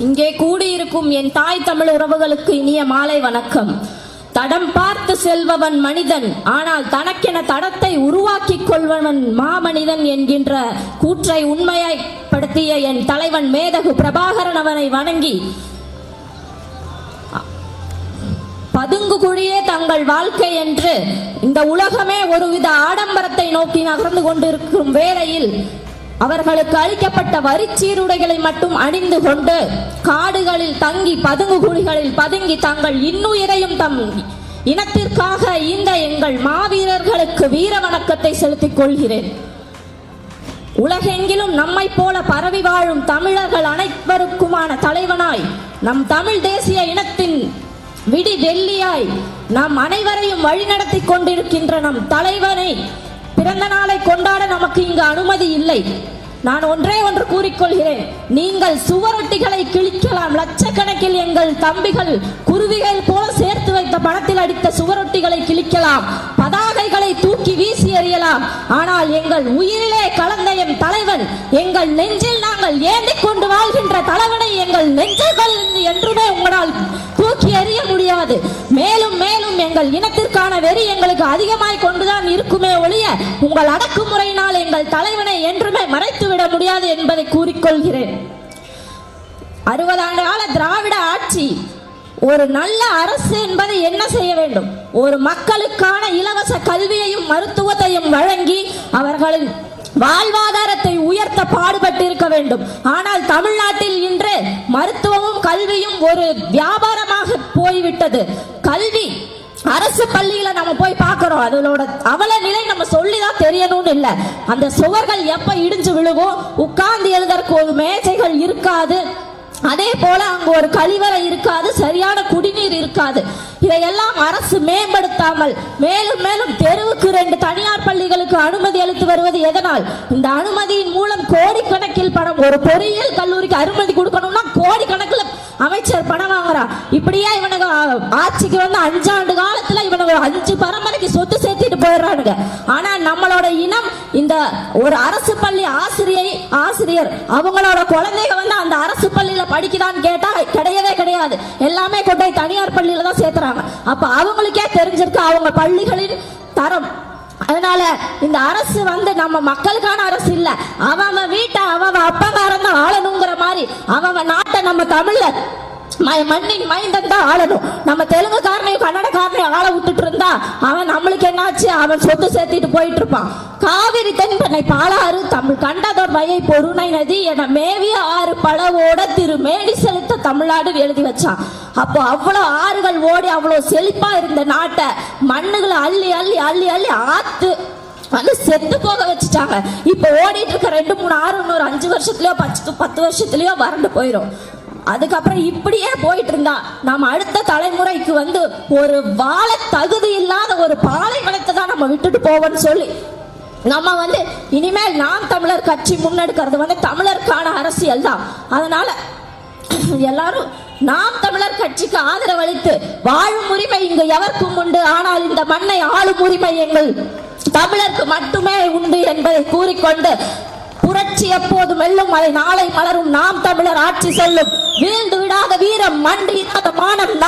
இங்கே கூடியிருக்கும் என் தாய் தமிழ் உறவுகளுக்கு இனிய மாலை வணக்கம். தடம் பார்த்து செல்பவன் மனிதன் ஆனால் தனக்கென தடத்தை உருவாக்கிக் கொள்பவன் மாமனிதன் என்கின்ற கூற்றை உண்மையப்படுத்திய என் தலைவன் மேதகு பிரபாகரன் அவனை வணங்கி பதுங்கு குழியே தங்கள் வாழ்க்கை என்று இந்த உலகமே ஒருவித ஆடம்பரத்தை நோக்கி நகர்ந்து கொண்டிருக்கும் வேளையில் அவர்களுக்கு அளிக்கப்பட்ட வரிச்சீருடைகளை மட்டும் அணிந்து கொண்டு காடுகளில் தங்கி பதுங்கு குழிகளில் பதுங்கி தங்கள் இன்னுயிரையும் தம் இனத்திற்காக இந்த எங்கள் மாவீரர்களுக்கு வீர வணக்கத்தை செலுத்திக் கொள்கிறேன். உலகெங்கிலும் நம்மைப் போல பரவி வாழும் தமிழர்கள் அனைவருக்குமான தலைவனாய் நம் தமிழ் தேசிய இனத்தின் விடி வெள்ளியாய் நாம் அனைவரையும் வழிநடத்தி கொண்டிருக்கின்ற நம் தலைவனை பிறந்த நாளை கொண்டாட நமக்கு இங்கு அனுமதி இல்லை. நான் ஒன்றே ஒன்று கூறிக்கொள்கிறேன். நீங்கள் சுவரொட்டிகளை கிழிக்கலாம். லட்சக்கணக்கில் எங்கள் தம்பிகள் குருவிகள் போல சேர்த்து வைத்த பணத்தில் அடித்த சுவரொட்டிகளை கிழிக்கலாம். பதாகைகளை தூக்கி வீசி எறியலாம். ஆனால் எங்கள் உயிரிலே கலந்த என் தலைவன் எங்கள் நெஞ்சில் நாங்கள் ஏந்திக் கொண்டு தலைவனை எங்கள் நெஞ்சுகள் என்றுமே உங்களால் தூக்கி எறிய முடியாது. மேலும் மேலும் எங்கள் இனத்திற்கான வெறி எங்களுக்கு அதிகமாய் கொண்டுதான் இருக்குமே ஒழிய உங்கள் அடக்குமுறையினால் எங்கள் தலைவனை என்றுமே மறைத்து விட முடியாது என்பதை கூறிக்கொள்கிறேன். அறுபது ஆண்டு கால திராவிட ஆட்சி ஒரு நல்ல அரசு என்பதை என்ன செய்ய வேண்டும்? ஒரு மக்களுக்கான இலவச கல்வியையும் மருத்துவத்தையும் வழங்கி அவர்களின் வாழ்வாதாரத்தை உயர்த்த பாடுபட்டு இருக்க வேண்டும். ஆனால் தமிழ்நாட்டில் இன்று மருத்துவமும் கல்வியும் ஒரு வியாபாரமாக போய்விட்டது. கல்வி அரசு பள்ளியில நம்ம போய் பார்க்கிறோம். அதோட அவல நிலை நம்ம சொல்லிதான் தெரியணும்னு இல்ல. அந்த சுவர்கள் எப்ப இடிஞ்சு விழுகும் உட்கார்ந்து எழுதற்கு ஒரு மேஜைகள் இருக்காது. அதே போல அங்கு ஒரு கழிவறை இருக்காது சரியான குடிநீர் இருக்காது. இதையெல்லாம் அரசு மேம்படுத்தாமல் மேலும் மேலும் தெருவுக்கு ரெண்டு தனியார் பள்ளிகளுக்கு அனுமதி அளித்து வருவது எதனால்? இந்த அனுமதியின் மூலம் கோடிக்கணக்கில் பணம் ஒரு பொறியியல் கல்லூரிக்கு அனுமதி கொடுக்கணும்னா கோடிக்கணக்கில் அமைச்சர் பணம் வாங்குறான் இப்படியே இவனுங்க ஆட்சிக்கு வந்து அஞ்சாண்டு காலத்துல இவனுங்க அஞ்சு பரம்பரைக்கு சொத்து சேர்த்துட்டு போயிடுறானுங்க. இந்த ஒரு அரசு பள்ளி ஆசிரியை ஆசிரியர் அவங்களோட குழந்தைங்க வந்து அந்த அரசு பள்ளியில படிக்குதான்னு கேட்டா கிடையவே கிடையாது. எல்லாமே கொண்டு போய் தனியார் பள்ளியில தான் சேர்த்துறாங்க. அப்ப அவங்களுக்கே தெரிஞ்சிருக்கு அவங்க பள்ளிகளின் தரம். அதனால இந்த அரசு வந்து நம்ம மக்களுக்கான அரசு இல்ல. அவன் வீட்டை அவன் அவன் அப்பங்காரன் தான் ஆளணுங்கிற மாதிரி அவன் நாட்டை நம்ம தமிழ்ல மண்ணின் மைந்தன் தான் ஆளணும். நம்ம தெலுங்குக்காரனையும் கன்னடக்காரனையும் ஆள விட்டுட்டு இருந்தா அவன் நம்மளுக்கு என்னாச்சு? அவன் சொத்து சேர்த்திட்டு போயிட்டு இருப்பான். காவிரி தென்பெண்ணை பாலாறு தமிழ் கண்டதோர் மையை பொருணை நதி என மேவிய ஆறு பழவோட திரு மேடி செலுத்த தமிழ்நாடு எழுதி வச்சான். அப்போ அவ்வளோ ஆறுகள் ஓடி அவ்வளோ செழிப்பா இருந்த நாட்டை மண்ணுகளை அள்ளி அள்ளி அள்ளி அள்ளி ஆத்து வந்து செத்து போக வச்சுட்டாங்க. இப்ப ஓடிட்டு இருக்க ரெண்டு மூணு ஆறு இன்னொரு அஞ்சு வருஷத்துலயோ பத்து பத்து வருஷத்துலயோ வறண்டு போயிடும் அதுக்கப்புறம் இப்படியே போயிட்டு இருந்தா நாம அடுத்த தலைமுறைக்கு வந்து ஒரு வாழ தகுதி இல்லாத ஒரு பாலைவனத்தை தான் நம்ம விட்டுட்டு போவோம்னு சொல்லி நம்ம வந்து இனிமேல் நாம் தமிழர் கட்சி முன்னெடுக்கிறது வந்து தமிழருக்கான அரசியல் தான். அதனால எல்லாரும் நாம் தமிழர் கட்சிக்கு ஆதரவளித்து வாழும் உரிமை இங்கு எவருக்கும் உண்டு? ஆனால் இந்த மண்ணை ஆளும் உரிமை எங்கள் தமிழருக்கு மட்டுமே உண்டு என்பதை கூறிக்கொண்டு புரட்சி எப்போது வெல்லும் அதை நாளை மலரும். நாம் தமிழர் ஆட்சி செல்லும். வீழ்ந்து விடாத வீரம் மண்டி மானம்